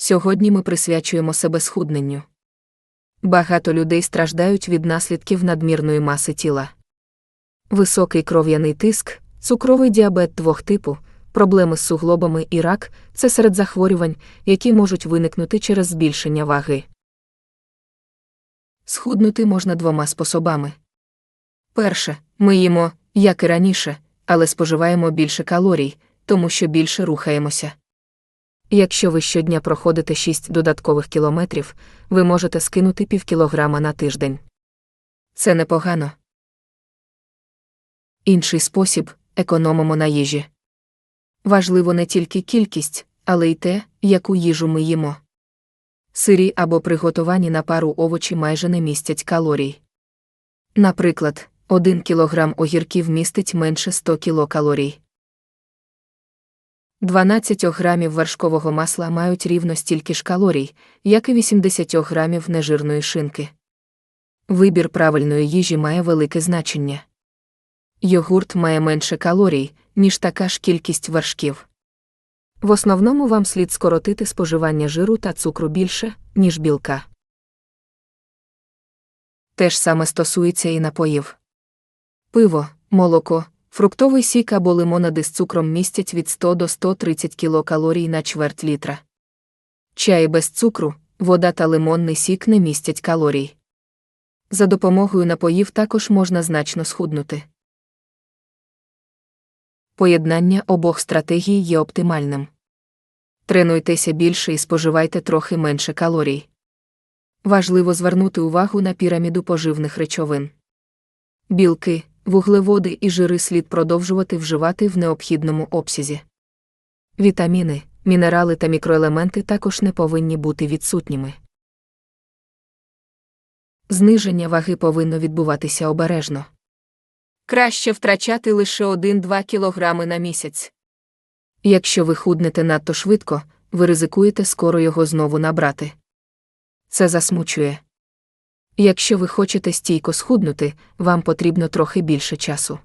Сьогодні ми присвячуємо себе схудненню. Багато людей страждають від наслідків надмірної маси тіла. Високий кров'яний тиск, цукровий діабет двох типу, проблеми з суглобами і рак це серед захворювань, які можуть виникнути через збільшення ваги. Схуднути можна двома способами. Перше, ми їмо, як і раніше, але споживаємо більше калорій, тому що більше рухаємося. Якщо ви щодня проходите 6 додаткових кілометрів, ви можете скинути півкілограма на тиждень. Це непогано. Інший спосіб економимо на їжі. Важливо не тільки кількість, але й те, яку їжу ми їмо. Сирі або приготовані на пару овочі майже не містять калорій. Наприклад, 1 кг огірків містить менше 100 кілокалорій. 12 грамів вершкового масла мають рівно стільки ж калорій, як і 80 грамів нежирної шинки. Вибір правильної їжі має велике значення. Йогурт має менше калорій, ніж така ж кількість вершків. В основному вам слід скоротити споживання жиру та цукру більше, ніж білка. Те ж саме стосується і напоїв. Пиво, молоко, фруктовий сік або лимонади з цукром містять від 100 до 130 кілокалорій на чверть літра. Чай без цукру, вода та лимонний сік не містять калорій. За допомогою напоїв також можна значно схуднути. Поєднання обох стратегій є оптимальним. Тренуйтеся більше і споживайте трохи менше калорій. Важливо звернути увагу на піраміду поживних речовин. Білки, вуглеводи і жири слід продовжувати вживати в необхідному обсязі. Вітаміни, мінерали та мікроелементи також не повинні бути відсутніми. Зниження ваги повинно відбуватися обережно. Краще втрачати лише 1-2 кг на місяць. Якщо ви худнете надто швидко, ви ризикуєте скоро його знову набрати. Це засмучує. Якщо ви хочете стійко схуднути, вам потрібно трохи більше часу.